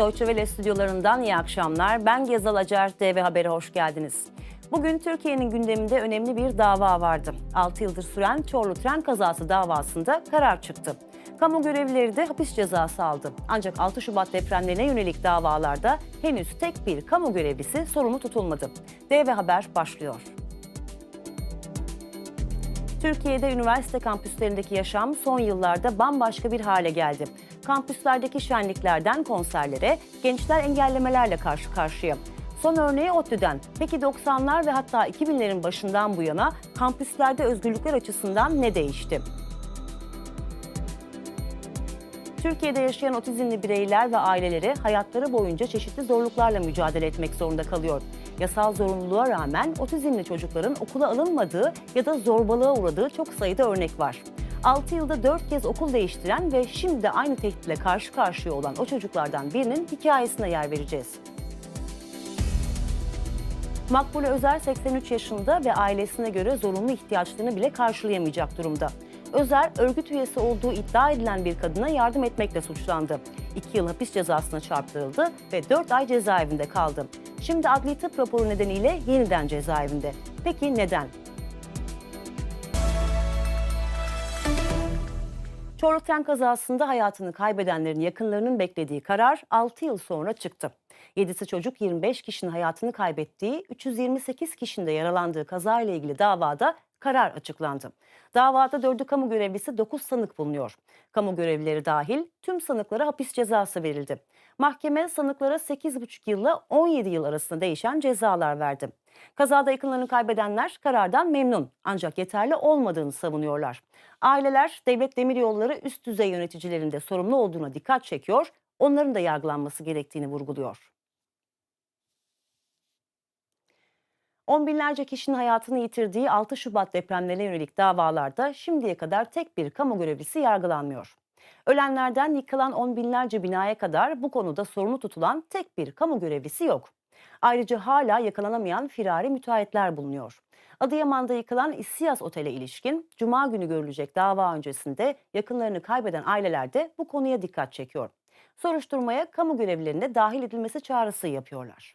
Deutsche Welle stüdyolarından iyi akşamlar. Ben Gezal Acar, DV Haber'e hoş geldiniz. Bugün Türkiye'nin gündeminde önemli bir dava vardı. 6 yıldır süren Çorlu tren kazası davasında karar çıktı. Kamu görevlileri de hapis cezası aldı. Ancak 6 Şubat depremlerine yönelik davalarda henüz tek bir kamu görevlisi sorumlu tutulmadı. DV Haber başlıyor. Türkiye'de üniversite kampüslerindeki yaşam son yıllarda bambaşka bir hale geldi. Kampüslerdeki şenliklerden konserlere, gençler engellemelerle karşı karşıya. Son örneği ODTÜ'den. Peki 90'lar ve hatta 2000'lerin başından bu yana kampüslerde özgürlükler açısından ne değişti? Türkiye'de yaşayan otizmli bireyler ve aileleri hayatları boyunca çeşitli zorluklarla mücadele etmek zorunda kalıyor. Yasal zorunluluğa rağmen otizmli çocukların okula alınmadığı ya da zorbalığa uğradığı çok sayıda örnek var. 6 yılda 4 kez okul değiştiren ve şimdi de aynı tehditle karşı karşıya olan o çocuklardan birinin hikayesine yer vereceğiz. Makbule Özer 83 yaşında ve ailesine göre zorunlu ihtiyaçlarını bile karşılayamayacak durumda. Özer, örgüt üyesi olduğu iddia edilen bir kadına yardım etmekle suçlandı. 2 yıl hapis cezasına çarptırıldı ve 4 ay cezaevinde kaldı. Şimdi adli tıp raporu nedeniyle yeniden cezaevinde. Peki neden? Çorlu tren kazasında hayatını kaybedenlerin yakınlarının beklediği karar 6 yıl sonra çıktı. 7'si çocuk 25 kişinin hayatını kaybettiği, 328 kişinin de yaralandığı kazayla ilgili davada karar açıklandı. Davada 4'ü kamu görevlisi 9 sanık bulunuyor. Kamu görevlileri dahil tüm sanıklara hapis cezası verildi. Mahkeme sanıklara 8,5 yılla 17 yıl arasında değişen cezalar verdi. Kazada yakınlarını kaybedenler karardan memnun ancak yeterli olmadığını savunuyorlar. Aileler devlet demiryolları üst düzey yöneticilerinde sorumlu olduğuna dikkat çekiyor, onların da yargılanması gerektiğini vurguluyor. On binlerce kişinin hayatını yitirdiği 6 Şubat depremlerine yönelik davalarda şimdiye kadar tek bir kamu görevlisi yargılanmıyor. Ölenlerden yıkılan on binlerce binaya kadar bu konuda sorumlu tutulan tek bir kamu görevlisi yok. Ayrıca hala yakalanamayan firari müteahhitler bulunuyor. Adıyaman'da yıkılan İSİAS Otel'e ilişkin Cuma günü görülecek dava öncesinde yakınlarını kaybeden aileler de bu konuya dikkat çekiyor. Soruşturmaya kamu görevlilerine dahil edilmesi çağrısı yapıyorlar.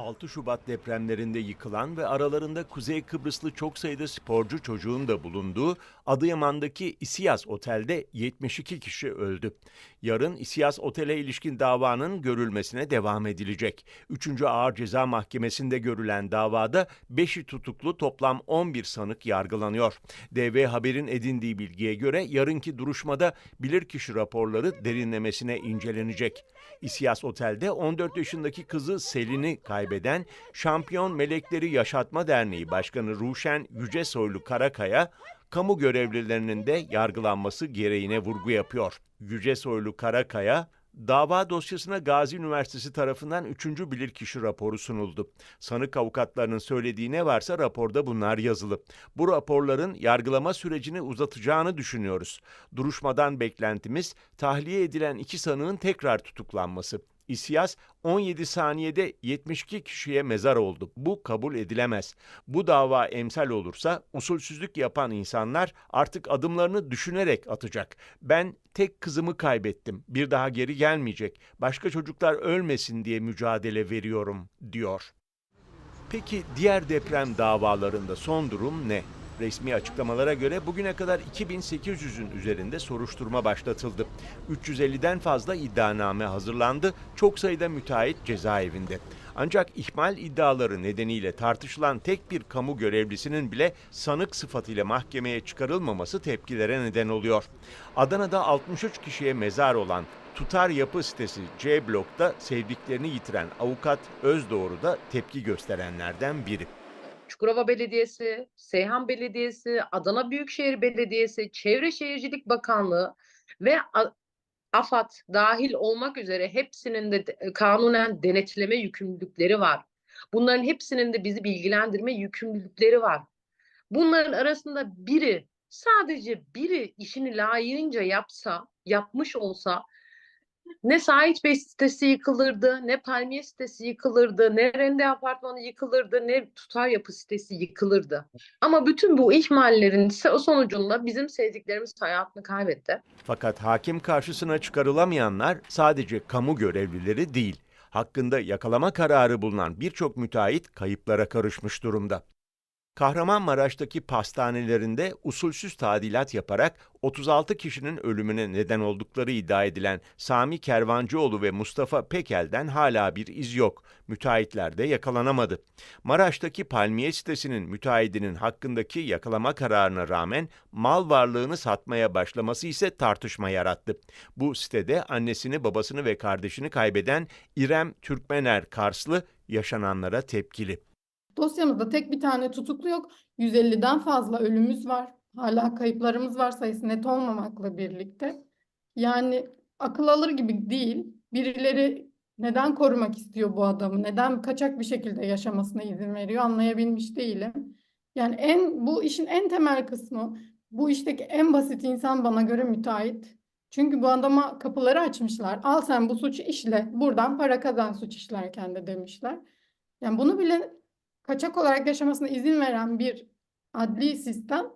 6 Şubat depremlerinde yıkılan ve aralarında Kuzey Kıbrıslı çok sayıda sporcu çocuğun da bulunduğu Adıyaman'daki İSİAS Otel'de 72 kişi öldü. Yarın İSİAS Otel'e ilişkin davanın görülmesine devam edilecek. 3. Ağır Ceza Mahkemesi'nde görülen davada 5'i tutuklu toplam 11 sanık yargılanıyor. DV Haber'in edindiği bilgiye göre yarınki duruşmada bilirkişi raporları derinlemesine incelenecek. İSİAS Otel'de 14 yaşındaki kızı Selin'i kaybeden Şampiyon Melekleri Yaşatma Derneği Başkanı Ruşen Yücesoylu Karakaya, kamu görevlilerinin de yargılanması gereğine vurgu yapıyor. Yücesoylu Karakaya, Dava dosyasına Gazi Üniversitesi tarafından 3. bilirkişi raporu sunuldu. Sanık avukatlarının söylediği ne varsa raporda bunlar yazılı. Bu raporların yargılama sürecini uzatacağını düşünüyoruz. Duruşmadan beklentimiz tahliye edilen iki sanığın tekrar tutuklanması. İSİAS 17 saniyede 72 kişiye mezar oldu. Bu kabul edilemez. Bu dava emsal olursa usulsüzlük yapan insanlar artık adımlarını düşünerek atacak. Ben tek kızımı kaybettim. Bir daha geri gelmeyecek. Başka çocuklar ölmesin diye mücadele veriyorum diyor. Peki diğer deprem davalarında son durum ne? Resmi açıklamalara göre bugüne kadar 2800'ün üzerinde soruşturma başlatıldı. 350'den fazla iddianame hazırlandı, çok sayıda müteahhit cezaevinde. Ancak ihmal iddiaları nedeniyle tartışılan tek bir kamu görevlisinin bile sanık sıfatıyla mahkemeye çıkarılmaması tepkilere neden oluyor. Adana'da 63 kişiye mezar olan Tutar Yapı sitesi C blokta sevdiklerini yitiren avukat Özdoğru da tepki gösterenlerden biri. Çukurova Belediyesi, Seyhan Belediyesi, Adana Büyükşehir Belediyesi, Çevre Şehircilik Bakanlığı ve AFAD dahil olmak üzere hepsinin de- kanunen denetleme yükümlülükleri var. Bunların hepsinin de bizi bilgilendirme yükümlülükleri var. Bunların arasında biri, sadece biri işini layığınca yapsa, yapmış olsa Ne Sait Bey sitesi yıkılırdı, ne Palmiye sitesi yıkılırdı, ne Rende Apartmanı yıkılırdı, ne Tutar Yapı sitesi yıkılırdı. Ama bütün bu ihmallerin sonucunda bizim sevdiklerimiz hayatını kaybetti. Fakat hakim karşısına çıkarılamayanlar sadece kamu görevlileri değil. Hakkında yakalama kararı bulunan birçok müteahhit kayıplara karışmış durumda. Kahramanmaraş'taki pastanelerinde usulsüz tadilat yaparak 36 kişinin ölümüne neden oldukları iddia edilen Sami Kervancıoğlu ve Mustafa Pekel'den hala bir iz yok. Müteahhitler de yakalanamadı. Maraş'taki Palmiye sitesinin müteahhidinin hakkındaki yakalama kararına rağmen mal varlığını satmaya başlaması ise tartışma yarattı. Bu sitede annesini, babasını ve kardeşini kaybeden İrem Türkmener Karslı yaşananlara tepkili. Dosyamızda tek bir tane tutuklu yok. 150'den fazla ölümümüz var. Hala kayıplarımız var sayısı net olmamakla birlikte. Yani akıl alır gibi değil. Birileri neden korumak istiyor bu adamı? Neden kaçak bir şekilde yaşamasına izin veriyor? Anlayabilmiş değilim. Yani en bu işin en temel kısmı bu işteki en basit insan bana göre müteahhit. Çünkü bu adama kapıları açmışlar. Al sen bu suçu işle. Buradan para kazan suç işlerken de demişler. Yani bunu bile kaçak olarak yaşamasına izin veren bir adli sistem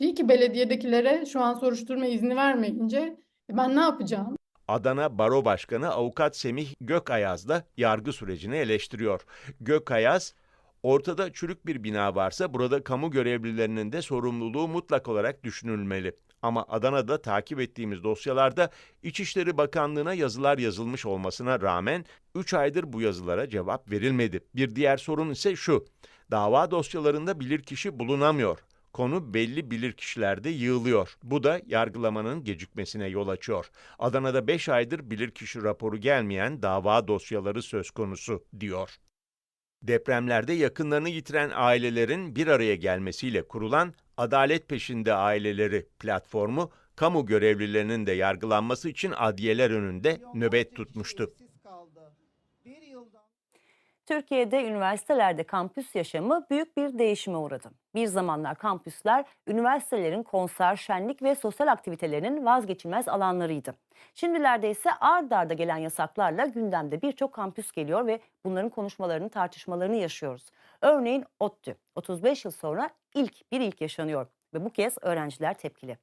değil ki belediyedekilere şu an soruşturma izni vermeyince "E ben ne yapacağım? Adana Baro Başkanı Avukat Semih Gökayaz da yargı sürecini eleştiriyor. Gökayaz, ortada çürük bir bina varsa burada kamu görevlilerinin de sorumluluğu mutlak olarak düşünülmeli. Ama Adana'da takip ettiğimiz dosyalarda İçişleri Bakanlığı'na yazılar yazılmış olmasına rağmen 3 aydır bu yazılara cevap verilmedi. Bir diğer sorun ise şu. Dava dosyalarında bilirkişi bulunamıyor. Konu belli bilirkişilerde yığılıyor. Bu da yargılamanın gecikmesine yol açıyor. Adana'da 5 aydır bilirkişi raporu gelmeyen dava dosyaları söz konusu diyor. Depremlerde yakınlarını yitiren ailelerin bir araya gelmesiyle kurulan Adalet Peşinde Aileleri platformu kamu görevlilerinin de yargılanması için adliyeler önünde nöbet tutmuştu. Türkiye'de üniversitelerde kampüs yaşamı büyük bir değişime uğradı. Bir zamanlar kampüsler üniversitelerin konser, şenlik ve sosyal aktivitelerinin vazgeçilmez alanlarıydı. Şimdilerde ise ard arda gelen yasaklarla gündemde birçok kampüs geliyor ve bunların konuşmalarını, tartışmalarını yaşıyoruz. Örneğin ODTÜ. 35 yıl sonra ilk bir ilk yaşanıyor ve bu kez öğrenciler tepkili.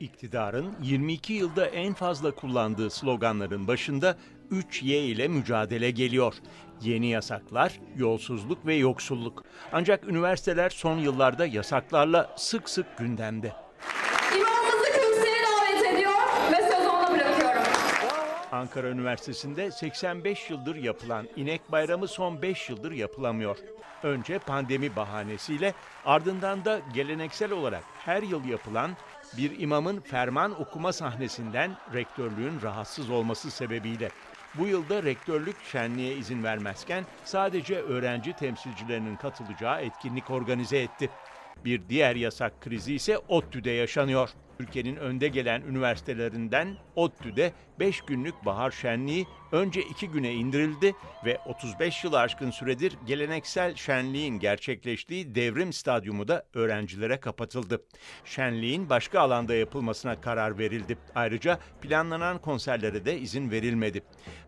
İktidarın 22 yılda en fazla kullandığı sloganların başında 3Y ile mücadele geliyor. Yeni yasaklar, yolsuzluk ve yoksulluk. Ancak üniversiteler son yıllarda yasaklarla sık sık gündemde. İmamımızı kürsüye davet ediyor ve sözü ona bırakıyorum. Ankara Üniversitesi'nde 85 yıldır yapılan inek bayramı son 5 yıldır yapılamıyor. Önce pandemi bahanesiyle ardından da geleneksel olarak her yıl yapılan bir imamın ferman okuma sahnesinden rektörlüğün rahatsız olması sebebiyle. Bu yılda rektörlük şenliğe izin vermezken sadece öğrenci temsilcilerinin katılacağı etkinlik organize etti. Bir diğer yasak krizi ise ODTÜ'de yaşanıyor. Ülkenin önde gelen üniversitelerinden ODTÜ'de 5 günlük bahar şenliği önce 2 güne indirildi ve 35 yılı aşkın süredir geleneksel şenliğin gerçekleştiği Devrim Stadyumu da öğrencilere kapatıldı. Şenliğin başka alanda yapılmasına karar verildi. Ayrıca planlanan konserlere de izin verilmedi.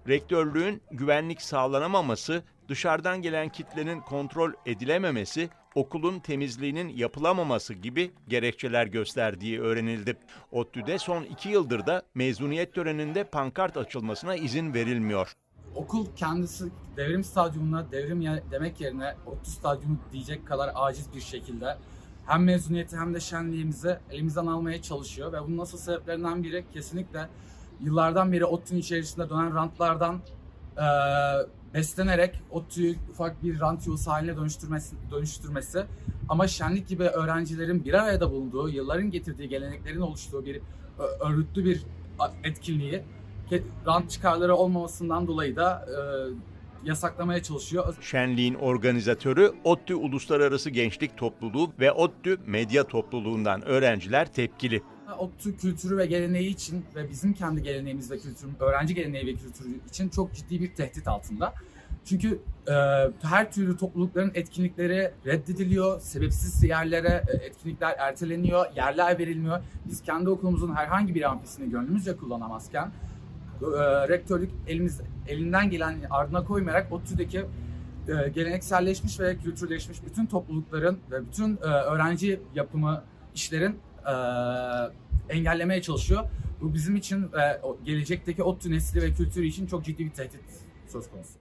Rektörlüğün güvenlik sağlanamaması, dışarıdan gelen kitlenin kontrol edilememesi, okulun temizliğinin yapılamaması gibi gerekçeler gösterdiği öğrenildi. ODTÜ'de son iki yıldır da mezuniyet töreninde pankart açılmasına izin verilmiyor. okul kendisi devrim stadyumuna devrim demek yerine ODTÜ stadyumu diyecek kadar aciz bir şekilde hem mezuniyeti hem de şenliğimizi elimizden almaya çalışıyor ve bunun asıl sebeplerinden biri kesinlikle yıllardan beri ODTÜ'nün içerisinde dönen rantlardan eee, beslenerek ODTÜ'yü ufak bir rant yuvası haline dönüştürmesi, dönüştürmesi ama şenlik gibi öğrencilerin bir arada bulunduğu, yılların getirdiği geleneklerin oluştuğu bir örgütlü bir etkinliği rant çıkarları olmamasından dolayı da e, yasaklamaya çalışıyor. Şenliğin organizatörü ODTÜ Uluslararası Gençlik Topluluğu ve ODTÜ Medya Topluluğundan öğrenciler tepkili. ODTÜ kültürü ve geleneği için ve bizim kendi geleneğimiz ve kültürüm, öğrenci geleneği ve kültürü için çok ciddi bir tehdit altında. Çünkü e, her türlü toplulukların etkinlikleri reddediliyor, sebepsiz yerlere e, etkinlikler erteleniyor, yerler verilmiyor. Biz kendi okulumuzun herhangi bir amfisini gönlümüzce kullanamazken e, rektörlük elimiz elinden gelen ardına koymayarak ODTÜ'deki e, gelenekselleşmiş ve kültürleşmiş bütün toplulukların ve bütün e, öğrenci yapımı işlerin e, engellemeye çalışıyor. Bu bizim için o gelecekteki ODTÜ nesli ve kültürü için çok ciddi bir tehdit söz konusu.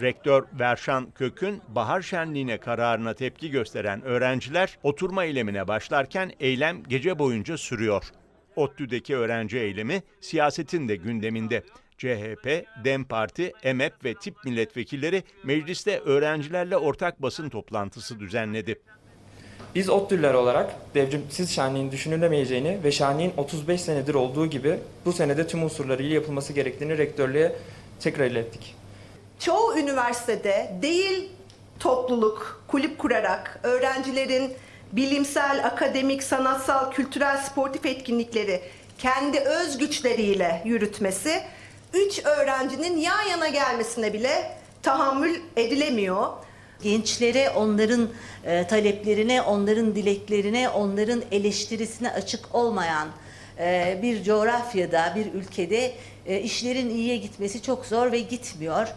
Rektör Verşan Kök'ün bahar şenliğine kararına tepki gösteren öğrenciler oturma eylemine başlarken eylem gece boyunca sürüyor. ODTÜ'deki öğrenci eylemi siyasetin de gündeminde. CHP, DEM Parti, EMEP ve TİP milletvekilleri mecliste öğrencilerle ortak basın toplantısı düzenledi. Biz ODTÜ'lüler olarak devrimsiz şenliğin düşünülemeyeceğini ve şenliğin 35 senedir olduğu gibi bu senede tüm unsurlarıyla yapılması gerektiğini rektörlüğe tekrar ilettik. çoğu üniversitede değil topluluk, kulüp kurarak öğrencilerin bilimsel, akademik, sanatsal, kültürel, sportif etkinlikleri kendi öz güçleriyle yürütmesi, üç öğrencinin yan yana gelmesine bile tahammül edilemiyor. Gençlere onların e, taleplerine, onların dileklerine, onların eleştirisine açık olmayan e, bir coğrafyada, bir ülkede e, işlerin iyiye gitmesi çok zor ve gitmiyor.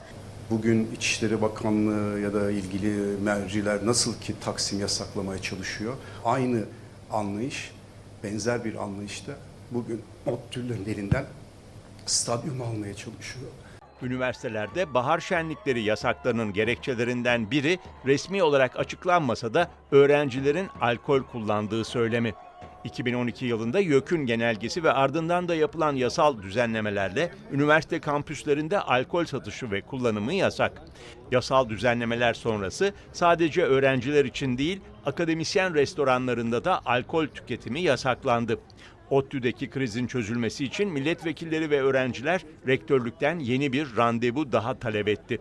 Bugün İçişleri Bakanlığı ya da ilgili merciler nasıl ki Taksim yasaklamaya çalışıyor. Aynı anlayış, benzer bir anlayışta bugün ODTÜ'lerin elinden stadyum almaya çalışıyor. Üniversitelerde bahar şenlikleri yasaklarının gerekçelerinden biri resmi olarak açıklanmasa da öğrencilerin alkol kullandığı söylemi. 2012 yılında YÖK'ün genelgesi ve ardından da yapılan yasal düzenlemelerle üniversite kampüslerinde alkol satışı ve kullanımı yasak. Yasal düzenlemeler sonrası sadece öğrenciler için değil, akademisyen restoranlarında da alkol tüketimi yasaklandı. ODTÜ'deki krizin çözülmesi için milletvekilleri ve öğrenciler rektörlükten yeni bir randevu daha talep etti.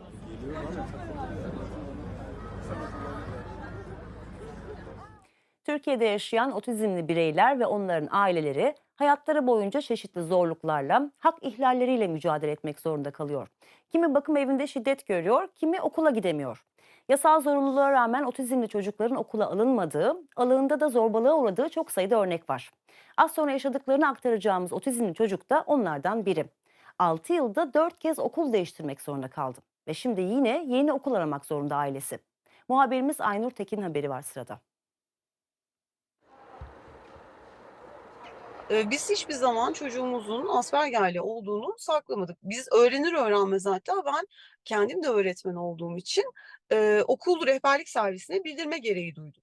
Türkiye'de yaşayan otizmli bireyler ve onların aileleri hayatları boyunca çeşitli zorluklarla, hak ihlalleriyle mücadele etmek zorunda kalıyor. Kimi bakım evinde şiddet görüyor, kimi okula gidemiyor. Yasal zorunluluğa rağmen otizmli çocukların okula alınmadığı, alığında da zorbalığa uğradığı çok sayıda örnek var. Az sonra yaşadıklarını aktaracağımız otizmli çocuk da onlardan biri. 6 yılda 4 kez okul değiştirmek zorunda kaldı. Ve şimdi yine yeni okul aramak zorunda ailesi. Muhabirimiz Aynur Tekin haberi var sırada. Ee, Biz hiçbir zaman çocuğumuzun Asperger'li olduğunu saklamadık. Biz öğrenir öğrenmez hatta ben kendim de öğretmen olduğum için e, okul rehberlik servisine bildirme gereği duydum.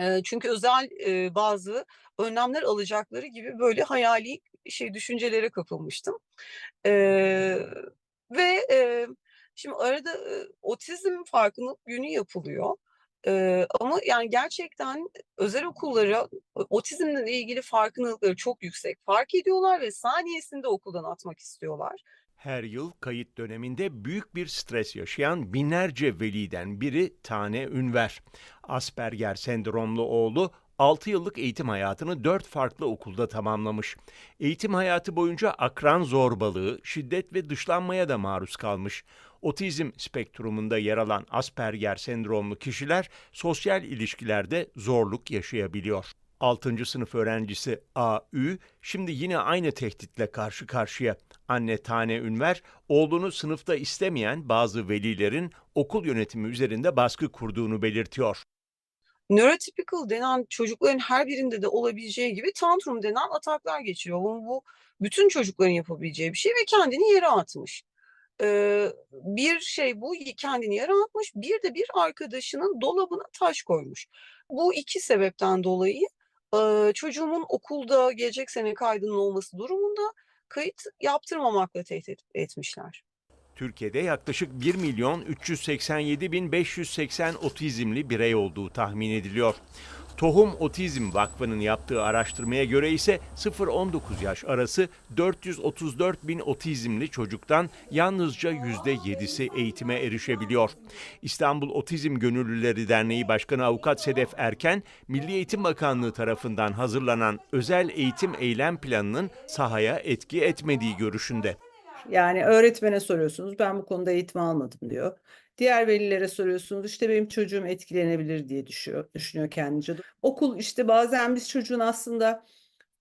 E, çünkü özel e, bazı önlemler alacakları gibi böyle hayali şey düşüncelere kapılmıştım. E, ve e, şimdi arada e, otizm farkındalık günü yapılıyor. E, ama yani gerçekten özel okullara otizmle ilgili farkındalıkları çok yüksek. Fark ediyorlar ve saniyesinde okuldan atmak istiyorlar. Her yıl kayıt döneminde büyük bir stres yaşayan binlerce veliden biri Tane Ünver. Asperger sendromlu oğlu 6 yıllık eğitim hayatını 4 farklı okulda tamamlamış. Eğitim hayatı boyunca akran zorbalığı, şiddet ve dışlanmaya da maruz kalmış. Otizm spektrumunda yer alan Asperger sendromlu kişiler sosyal ilişkilerde zorluk yaşayabiliyor. 6. sınıf öğrencisi A.Ü. şimdi yine aynı tehditle karşı karşıya. Anne Tane Ünver, oğlunu sınıfta istemeyen bazı velilerin okul yönetimi üzerinde baskı kurduğunu belirtiyor. Neurotypical denen çocukların her birinde de olabileceği gibi tantrum denen ataklar geçiriyor. Bu, bu bütün çocukların yapabileceği bir şey ve kendini yere atmış. Ee, bir şey bu kendini yere atmış, bir de bir arkadaşının dolabına taş koymuş. Bu iki sebepten dolayı e, çocuğumun okulda gelecek sene kaydının olması durumunda kayıt yaptırmamakla tehdit etmişler. Türkiye'de yaklaşık 1 milyon 387 bin 580 otizmli birey olduğu tahmin ediliyor. Tohum Otizm Vakfı'nın yaptığı araştırmaya göre ise 0-19 yaş arası 434 bin otizmli çocuktan yalnızca %7'si eğitime erişebiliyor. İstanbul Otizm Gönüllüleri Derneği Başkanı Avukat Sedef Erken, Milli Eğitim Bakanlığı tarafından hazırlanan özel eğitim eylem planının sahaya etki etmediği görüşünde. Yani öğretmene soruyorsunuz ben bu konuda eğitim almadım diyor. Diğer velilere soruyorsunuz işte benim çocuğum etkilenebilir diye düşüyor, düşünüyor kendince. Okul işte bazen biz çocuğun aslında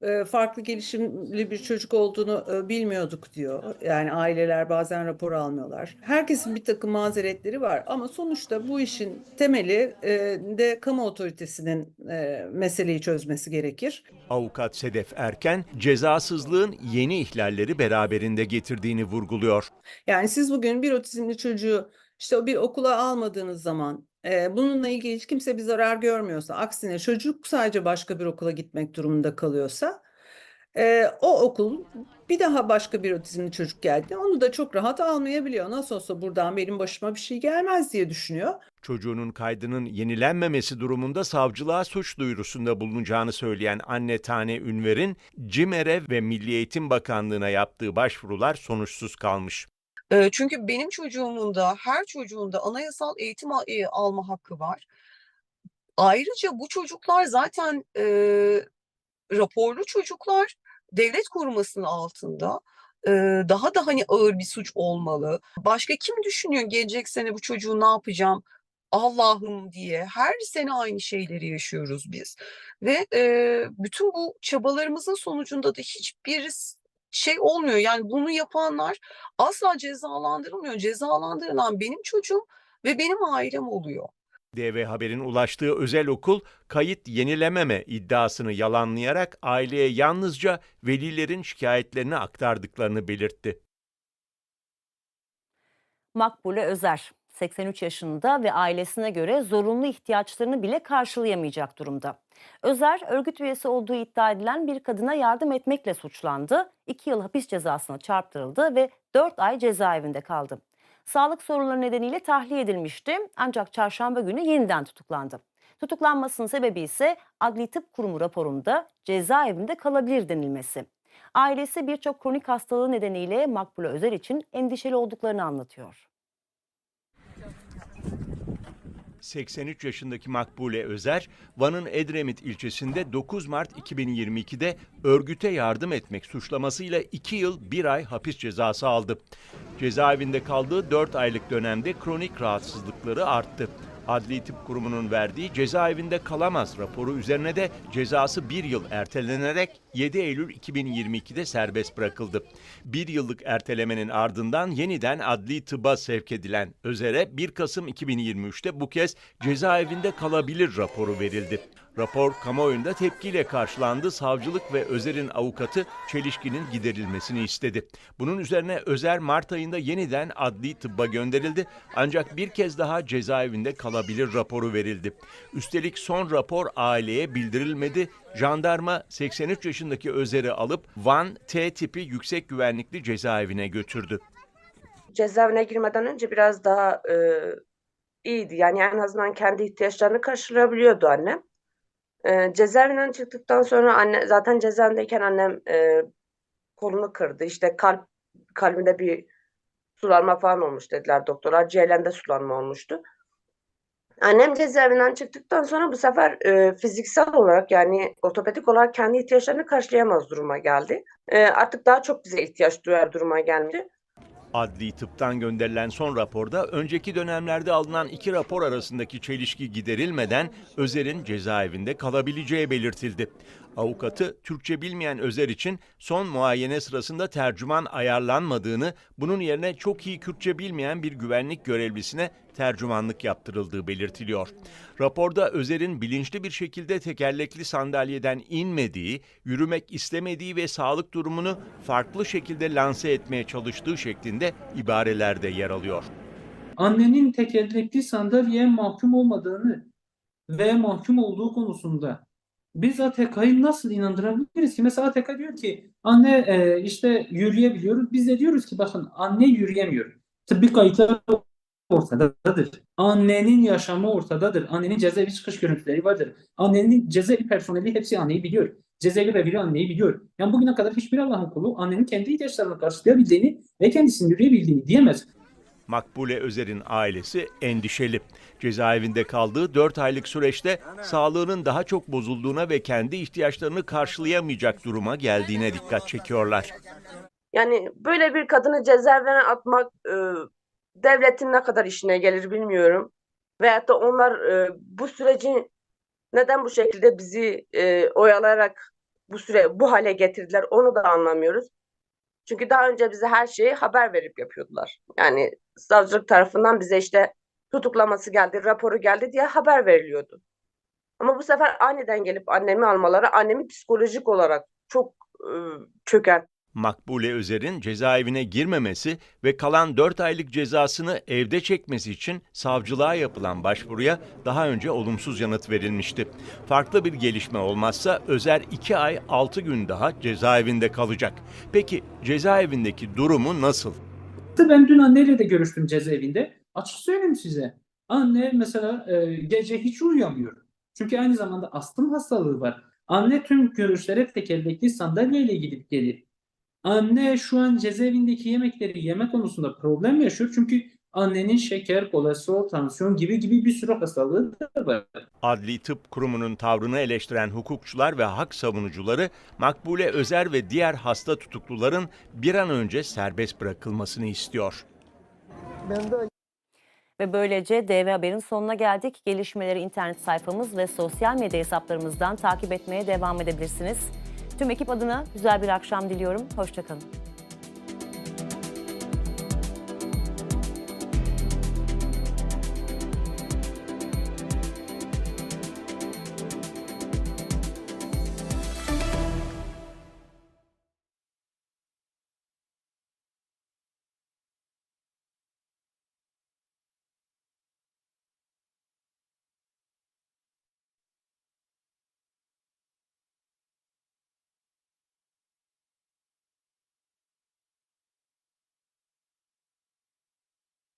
e, farklı gelişimli bir çocuk olduğunu e, bilmiyorduk diyor. Yani aileler bazen rapor almıyorlar. Herkesin bir takım mazeretleri var ama sonuçta bu işin temeli e, de kamu otoritesinin meseleyi çözmesi gerekir. Avukat Sedef Erken, cezasızlığın yeni ihlalleri beraberinde getirdiğini vurguluyor. Yani siz bugün bir otizmli çocuğu işte o bir okula almadığınız zaman e, bununla ilgili hiç kimse bir zarar görmüyorsa, aksine çocuk sadece başka bir okula gitmek durumunda kalıyorsa e, o okul bir daha başka bir otizmli çocuk geldi. Onu da çok rahat almayabiliyor. Nasıl olsa buradan benim başıma bir şey gelmez diye düşünüyor. Çocuğunun kaydının yenilenmemesi durumunda savcılığa suç duyurusunda bulunacağını söyleyen anne Tane Ünver'in CİMER'e ve Milli Eğitim Bakanlığı'na yaptığı başvurular sonuçsuz kalmış. Eee, çünkü benim çocuğumun da her çocuğun da anayasal eğitim eee, alma hakkı var. Ayrıca bu çocuklar zaten eee, raporlu çocuklar devlet korumasının altında. Daha da hani ağır bir suç olmalı. Başka kim düşünüyor gelecek sene bu çocuğu ne yapacağım? Allah'ım diye her sene aynı şeyleri yaşıyoruz biz. Ve eee, bütün bu çabalarımızın sonucunda da hiçbir şey olmuyor. Yani bunu yapanlar asla cezalandırılmıyor. Cezalandırılan benim çocuğum ve benim ailem oluyor. DV Haber'in ulaştığı özel okul kayıt yenilememe iddiasını yalanlayarak aileye yalnızca velilerin şikayetlerini aktardıklarını belirtti. Makbule Özer 83 yaşında ve ailesine göre zorunlu ihtiyaçlarını bile karşılayamayacak durumda. Özer örgüt üyesi olduğu iddia edilen bir kadına yardım etmekle suçlandı. 2 yıl hapis cezasına çarptırıldı ve 4 ay cezaevinde kaldı. Sağlık sorunları nedeniyle tahliye edilmişti ancak çarşamba günü yeniden tutuklandı. Tutuklanmasının sebebi ise Adli Tıp Kurumu raporunda cezaevinde kalabilir denilmesi. Ailesi birçok kronik hastalığı nedeniyle Makbule Özer için endişeli olduklarını anlatıyor. 83 yaşındaki Makbule Özer, Van'ın Edremit ilçesinde 9 Mart 2022'de örgüte yardım etmek suçlamasıyla 2 yıl 1 ay hapis cezası aldı. Cezaevinde kaldığı 4 aylık dönemde kronik rahatsızlıkları arttı. Adli Tıp Kurumu'nun verdiği cezaevinde kalamaz raporu üzerine de cezası bir yıl ertelenerek 7 Eylül 2022'de serbest bırakıldı. Bir yıllık ertelemenin ardından yeniden adli tıba sevk edilen Özer'e 1 Kasım 2023'te bu kez cezaevinde kalabilir raporu verildi. Rapor kamuoyunda tepkiyle karşılandı. Savcılık ve Özer'in avukatı çelişkinin giderilmesini istedi. Bunun üzerine Özer Mart ayında yeniden adli tıbba gönderildi. Ancak bir kez daha cezaevinde kalabilir raporu verildi. Üstelik son rapor aileye bildirilmedi. Jandarma 83 yaşındaki Özer'i alıp Van T tipi yüksek güvenlikli cezaevine götürdü. cezaevine girmeden önce biraz daha e, iyiydi. Yani en azından kendi ihtiyaçlarını karşılayabiliyordu annem. E, cezaevinden çıktıktan sonra anne zaten cezaevindeyken annem e, kolunu kırdı. İşte kalp kalbinde bir sulanma falan olmuş dediler doktorlar. Ciğerlerinde sulanma olmuştu. Annem cezaevinden çıktıktan sonra bu sefer e, fiziksel olarak yani ortopedik olarak kendi ihtiyaçlarını karşılayamaz duruma geldi. E, artık daha çok bize ihtiyaç duyar duruma geldi. Adli tıptan gönderilen son raporda önceki dönemlerde alınan iki rapor arasındaki çelişki giderilmeden Özer'in cezaevinde kalabileceği belirtildi. Avukatı Türkçe bilmeyen Özer için son muayene sırasında tercüman ayarlanmadığını, bunun yerine çok iyi Kürtçe bilmeyen bir güvenlik görevlisine tercümanlık yaptırıldığı belirtiliyor. Raporda Özer'in bilinçli bir şekilde tekerlekli sandalyeden inmediği, yürümek istemediği ve sağlık durumunu farklı şekilde lanse etmeye çalıştığı şeklinde ibarelerde yer alıyor. annenin tekerlekli sandalyeye mahkum olmadığını ve mahkum olduğu konusunda biz ATK'yı nasıl inandırabiliriz ki? Mesela ATK diyor ki anne e, işte yürüyebiliyoruz. Biz de diyoruz ki bakın anne yürüyemiyor. Tıbbi kayıtlar ortadadır. Annenin yaşamı ortadadır. Annenin cezaevi çıkış görüntüleri vardır. Annenin cezaevi personeli hepsi anneyi biliyor. Cezaevi reviri anneyi biliyor. Yani bugüne kadar hiçbir Allah'ın kulu annenin kendi ihtiyaçlarını karşılayabildiğini ve kendisinin yürüyebildiğini diyemez. Makbule Özer'in ailesi endişeli. Cezaevinde kaldığı 4 aylık süreçte sağlığının daha çok bozulduğuna ve kendi ihtiyaçlarını karşılayamayacak duruma geldiğine dikkat çekiyorlar. Yani böyle bir kadını cezaevine atmak e, devletin ne kadar işine gelir bilmiyorum. Veyahut da onlar e, bu süreci neden bu şekilde bizi e, oyalayarak bu süre bu hale getirdiler onu da anlamıyoruz. Çünkü daha önce bize her şeyi haber verip yapıyordular. Yani savcılık tarafından bize işte tutuklaması geldi, raporu geldi diye haber veriliyordu. Ama bu sefer aniden gelip annemi almaları annemi psikolojik olarak çok e, çöker. Makbule Özer'in cezaevine girmemesi ve kalan 4 aylık cezasını evde çekmesi için savcılığa yapılan başvuruya daha önce olumsuz yanıt verilmişti. Farklı bir gelişme olmazsa Özer 2 ay 6 gün daha cezaevinde kalacak. Peki cezaevindeki durumu nasıl? Ben dün anneyle de görüştüm cezaevinde. Açık söyleyeyim size. Anne mesela e, gece hiç uyuyamıyor. Çünkü aynı zamanda astım hastalığı var. Anne tüm görüşlere tekerlekli sandalyeyle gidip gelir. Anne şu an cezaevindeki yemekleri yeme konusunda problem yaşıyor. Çünkü annenin şeker, kolesterol, tansiyon gibi gibi bir sürü hastalığı da var. Adli Tıp Kurumu'nun tavrını eleştiren hukukçular ve hak savunucuları Makbule Özer ve diğer hasta tutukluların bir an önce serbest bırakılmasını istiyor. Ve böylece DV Haber'in sonuna geldik. Gelişmeleri internet sayfamız ve sosyal medya hesaplarımızdan takip etmeye devam edebilirsiniz. Tüm ekip adına güzel bir akşam diliyorum. Hoşçakalın.